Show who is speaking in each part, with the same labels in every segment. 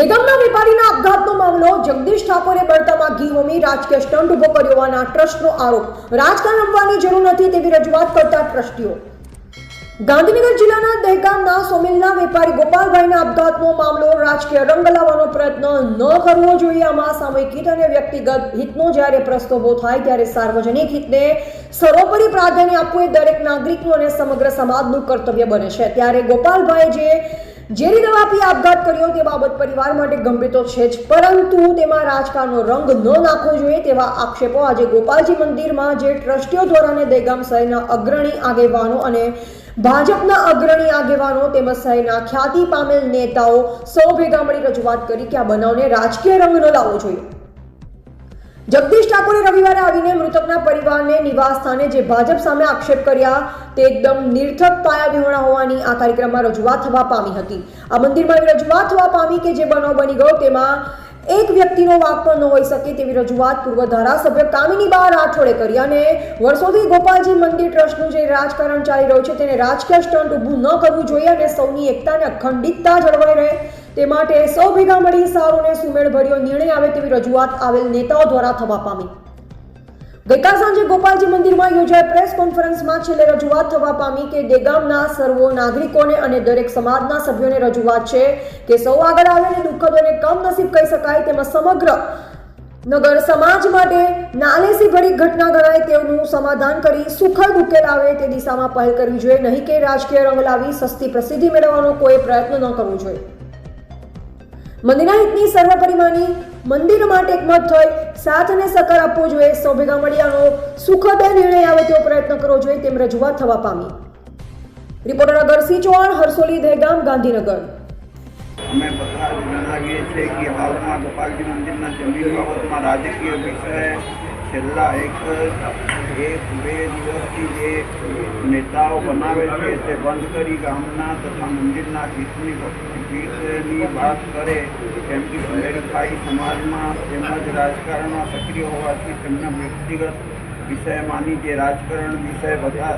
Speaker 1: દેગામના વેપારીના આપઘાતનો મામલો, જગદીશ ઠાકોરે બળતામાં ઘી હોમી રાજકીય સ્ટન્ટ ઊભો કર્યો હોવાના ટ્રસ્ટનો આરોપ. રાજકારણ રમવાની જરૂર નથી તેવી રજૂઆત કરતા ટ્રસ્ટીઓ. ગાંધીનગર જિલ્લાના દહેગામના સોમિલના વેપારી ગોપાલભાઈના આપઘાતનો મામલો, રાજકીય રંગ લાવવાનો પ્રયત્ન ન કરવો જોઈએ. આમાં સામૂહિક હિત અને વ્યક્તિગત હિતનો જ્યારે પ્રશ્ન ઊભો થાય ત્યારે સાર્વજનિક હિતને સર્વોપરી પ્રાધાન્ય આપવું એ દરેક નાગરિકનું અને સમગ્ર સમાજનું કર્તવ્ય બને છે. ત્યારે ગોપાલભાઈ જે ઝેરી દવા આપી આપઘાત કર્યો તે બાબત પરિવાર માટે ગંભીર તો છે જ, પરંતુ તેમાં રાજકારણનો રંગ ન નાખવો જોઈએ તેવા આક્ષેપો આજે ગોપાલજી મંદિરમાં જે ટ્રસ્ટીઓ દ્વારા અને દહેગામ અગ્રણી આગેવાનો અને ભાજપના અગ્રણી આગેવાનો તેમજ શહેરના ખ્યાતિ પામેલ નેતાઓ સૌ ભેગા મળી રજૂઆત કરી કે આ બનાવને રાજકીય રંગ ન લાવવો જોઈએ. જગદીશ ઠાકોરે રવિવારે આવીને મૃતકના પરિવારને નિવાસ સ્થાને જે ભાજપ સામે આક્ષેપ કર્યા તે એકદમ નિર્થક પાયા વિહોણા હોવાની આ કાર્યક્રમમાં રજૂઆત થવા પામી હતી. આ મંદિરમાં એવી રજૂઆત થવા પામી કે જે બનાવ બની ગયો તેમાં એક વ્યક્તિનો વાક પણ ન હોઈ શકે તેવી રજૂઆત પૂર્વ ધારાસભ્ય કામિની બા રાઠોડે કરી અને વર્ષોથી ગોપાલજી મંદિર ટ્રસ્ટનું જે રાજકારણ ચાલી રહ્યું છે તેને રાજકીય સ્ટન્ટ ઊભું ન કરવું જોઈએ અને સૌની એકતાને અખંડિતતા જળવાઈ રહે તે માટે સૌ ભેગા મળી સારોને સુમેળભર્યો નિર્ણય આવે તેવી રજૂઆત આવેલ નેતાઓ દ્વારા થવા પામી. ગઈકાલ સાંજે ગોપાલજી મંદિરમાં યોજાયેલ પ્રેસ કોન્ફરન્સમાં છેલ્લે રજૂઆત થવા પામી કે દેગામના સર્વો નાગરિકોને અને દરેક સમાજના સભ્યોને રજૂઆત છે કે સૌ આગળ આવે દુઃખદોને કમનસીબ કહી શકાય તેમાં સમગ્ર નગર સમાજ માટે નાલેસી ભરી ઘટના ગણાય તેનું સમાધાન કરી સુખદ ઉકેલ આવે તે દિશામાં પહેલ કરવી જોઈએ. નહીં કે રાજકીય રંગ લાવી સસ્તી પ્રસિદ્ધિ મેળવવાનો કોઈ પ્રયત્ન ન કરવો જોઈએ. મંદિરના હિતની સર્વપરિમાની મંદિર માટે એકમત થઈ સાથ અને સકાર આપવો જોઈએ. સૌ ભેગા મળ્યાનો સુખદ નિર્ણય આવે તેવો પ્રયત્ન કરવો જોઈએ તેમ રજૂઆત થવા પામી. રિપોર્ટર અગરસિંહ ચૌહાણ, હરસોલી, દહેગામ, ગાંધીનગર.
Speaker 2: અમે બધા જણાવીએ છીએ કે હાલમાં ગોપાલજી મંદિરના જમીન બાબતમાં રાજકીય વિષય છેલ્લા એક એક બે દિવસથી જે નેતાઓ બનાવે છે તે બંધ કરી ગામના તથા મંદિરના હિતની ગીતની વાત કરે, કેમ કે સુમેરભાઈ સમાજમાં તેમજ રાજકારણમાં સક્રિય હોવાથી તેમના વ્યક્તિગત વિષયમાંની જે રાજકારણ વિષય બધા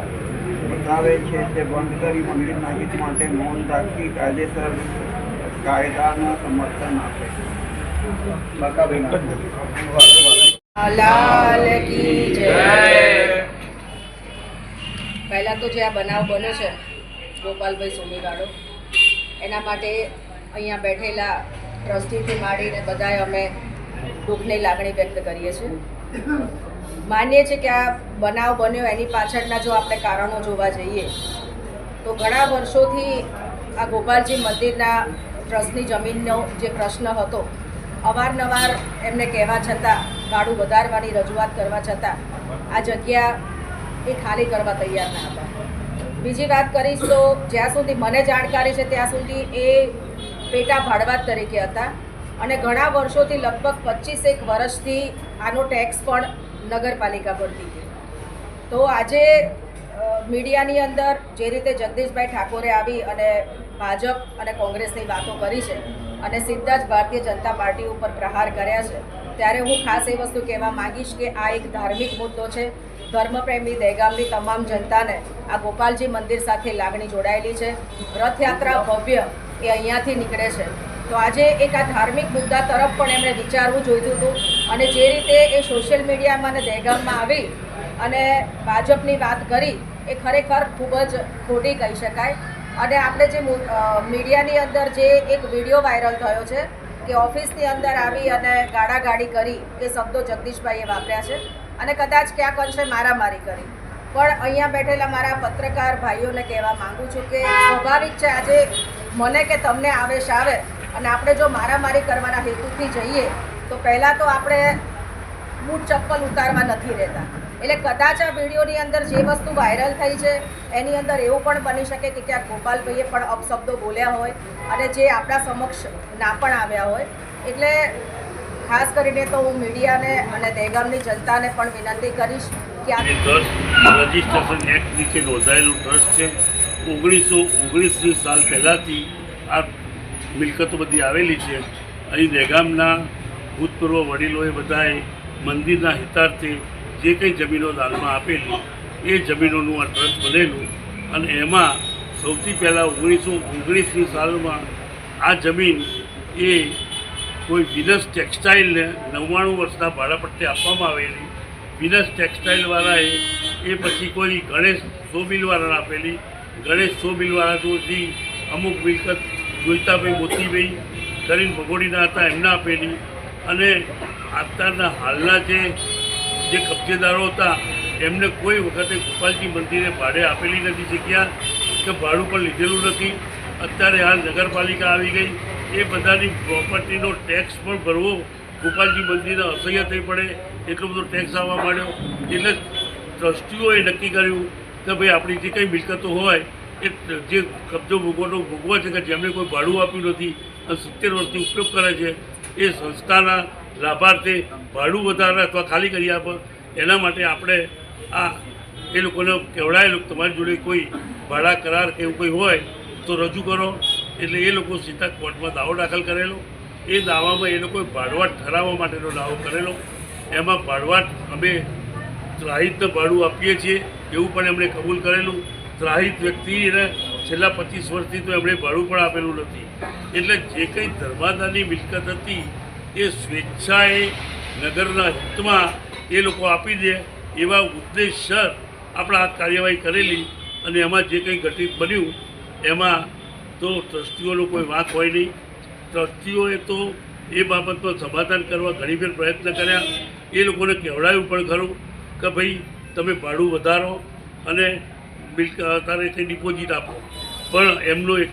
Speaker 2: બતાવે છે તે બંધ કરી મંદિરના હિત માટે મૌન રાખી કાયદેસર કાયદાનું સમર્થન આપે.
Speaker 3: લાલ પહેલાં તો જે આ બનાવ બન્યો છે, ગોપાલભાઈ સોમીવાળો એના માટે અહીંયા બેઠેલા ટ્રસ્ટીથી માંડીને બધાએ અમે દુઃખની લાગણી વ્યક્ત કરીએ છીએ. માનીએ છીએ કે આ બનાવ બન્યો, એની પાછળના જો આપણે કારણો જોવા જઈએ, તો ઘણા વર્ષોથી આ ગોપાલજી મંદિરના ટ્રસ્ટની જમીનનો જે પ્રશ્ન હતો અવારનવાર એમને કહેવા છતાં ભાડું વધારવાની રજૂઆત કરવા છતાં, આ જગ્યા એ ખાલી કરવા તૈયાર ના હતા. બીજી વાત કરીશ તો, જ્યાં સુધી મને જાણકારી છે, ત્યાં સુધી એ પેટા ભાડવાત તરીકે હતા અને ઘણા વર્ષોથી લગભગ પચીસેક વર્ષથી આનો ટેક્સ પણ નગરપાલિકા પર હતી. તો આજે મીડિયાની અંદર જે રીતે જગદીશભાઈ ઠાકોરે આવી અને ભાજપ અને કોંગ્રેસની વાતો કરી છે અને સીધા જ ભારતીય જનતા પાર્ટી ઉપર પ્રહાર કર્યા છે. ત્યારે હું ખાસ એ વસ્તુ કહેવા માંગીશ કે આ એક ધાર્મિક મુદ્દો છે. ધર્મપ્રેમી દહેગામની તમામ જનતાને આ ગોપાલજી મંદિર સાથે લાગણી જોડાયેલી છે. રથયાત્રા ભવ્ય એ અહીંયાથી નીકળે છે. તો આજે એક આ ધાર્મિક મુદ્દા તરફ પણ એમણે વિચારવું જોઈતું હતું અને જે રીતે એ સોશિયલ મીડિયામાં અને દહેગામમાં આવી અને ભાજપની વાત કરી, એ ખરેખર ખૂબ જ ખોટી કહી શકાય. અને આપણે જે મીડિયાની અંદર જે એક વીડિયો વાયરલ થયો છે કે ઓફિસની અંદર આવી અને ગાડાગાડી કરી એ શબ્દો જગદીશભાઈએ વાપર્યા છે અને કદાચ ક્યાંક અંશે મારામારી કરી. પણ અહીંયા બેઠેલા મારા પત્રકાર ભાઈઓને કહેવા માગું છું કે સ્વાભાવિક છે આજે મને કે તમને આવેશ આવે અને આપણે જો મારામારી કરવાના હેતુથી જઈએ, તો પહેલાં તો આપણે બૂટ ચપ્પલ ઉતારવા નથી રહેતા. એટલે કદાચ આ વિડીયોની અંદર જે વસ્તુ વાયરલ થઈ છે, એની અંદર એવું પણ બની શકે કે ક્યાંક ગોપાલભાઈએ પણ અપશબ્દો બોલ્યા હોય અને જે આપણા સમક્ષ ના પણ આવ્યા હોય. એટલે ખાસ કરીને તો હું મીડિયાને અને દહેગામની જનતાને પણ વિનંતી કરીશ કે આ
Speaker 4: ટ્રસ્ટ રજિસ્ટ્રેશન એક્ટ નીચે નોંધાયેલું ટ્રસ્ટ છે. ઓગણીસો ઓગણીસની સાલ પહેલાંથી આ મિલકતો બધી આવેલી છે. અહીં દહેગામના ભૂતપૂર્વ વડીલોએ બધાએ મંદિરના હિતાર્થે જે કંઈ જમીનો દાનમાં આપેલી, એ જમીનોનું આ ટ્રસ્ટ બનેલું. અને એમાં સૌથી પહેલાં ઓગણીસો ઓગણીસની સાલમાં આ જમીન એ કોઈ વિનસ ટેક્સટાઇલને નવ્વાણું વર્ષના ભાડાપટ્ટે આપવામાં આવેલી. વિનસ ટેક્સટાઇલવાળાએ એ પછી કોઈ ગણેશ સો મિલવાળાને આપેલી. ગણેશ સો સોમિલવાળાથી અમુક મિલકત જોઈતાભાઈ મોતીભાઈ કરીને ભગોડીના હતા એમને આપેલી. અને અત્યારના હાલના જે જે કબજેદારો હતા, એમને કોઈ વખતે ગોપાલજી મંદિરે ભાડે આપેલી નથી જગ્યા કે ભાડું પણ લીધેલું નથી. અત્યારે હાલ નગરપાલિકા આવી ગઈ. એ બધાની પ્રોપર્ટીનો ટેક્સ પણ ભરવો ગોપાલજી મંદિરને અસહ્ય થઈ પડે. એટલો બધો ટેક્સ આવવા માંડ્યો. એટલે ટ્રસ્ટીઓએ નક્કી કર્યું કે ભાઈ, આપણી જે કંઈ મિલકતો હોય, એ જે કબજો ભોગવટો ભોગવો છે કે જેમણે કોઈ ભાડું આપ્યું નથી અને સિત્તેર વર્ષથી ઉપયોગ કરે છે, એ સંસ્થાના લાભાર્થે ભાડું વધારે અથવા ખાલી કરી આપે, એના માટે આપણે આ એ લોકોને કહેવડાયેલું તમારી જોડે કોઈ ભાડા કરાર કે એવું કોઈ હોય તો રજૂ કરો. એટલે એ લોકો સીધા કોર્ટમાં દાવો દાખલ કરેલો. એ દાવામાં એ લોકોએ ભાડવાટ ઠરાવવા માટેનો દાવો કરેલો. એમાં ભાડવાટ અમે ત્રાહિતને ભાડું આપીએ છીએ એવું પણ એમણે કબૂલ કરેલું. ત્રાહિત વ્યક્તિને છેલ્લા પચીસ વર્ષથી તો એમણે ભાડું પણ આપેલું નથી. એટલે જે કંઈ ધર્માદાની મિલકત હતી એ સ્વેચ્છાએ નગરના હિતમાં એ લોકો આપી દે એવા ઉદ્દેશસર આપણે આ કાર્યવાહી કરેલી અને એમાં જે કંઈ ઘટિત બન્યું, એમાં તો ટ્રસ્ટીઓનો કોઈ વાંક હોય નહીં. ટ્રસ્ટીઓએ તો એ બાબતમાં સમાધાન કરવા ઘણી ફેર પ્રયત્ન કર્યા. એ લોકોને કહેવડાવ્યું પણ ખરું કે ભાઈ, તમે ભાડું વધારો અને બિલ તારે ડિપોઝિટ આપો. પણ એમનો એક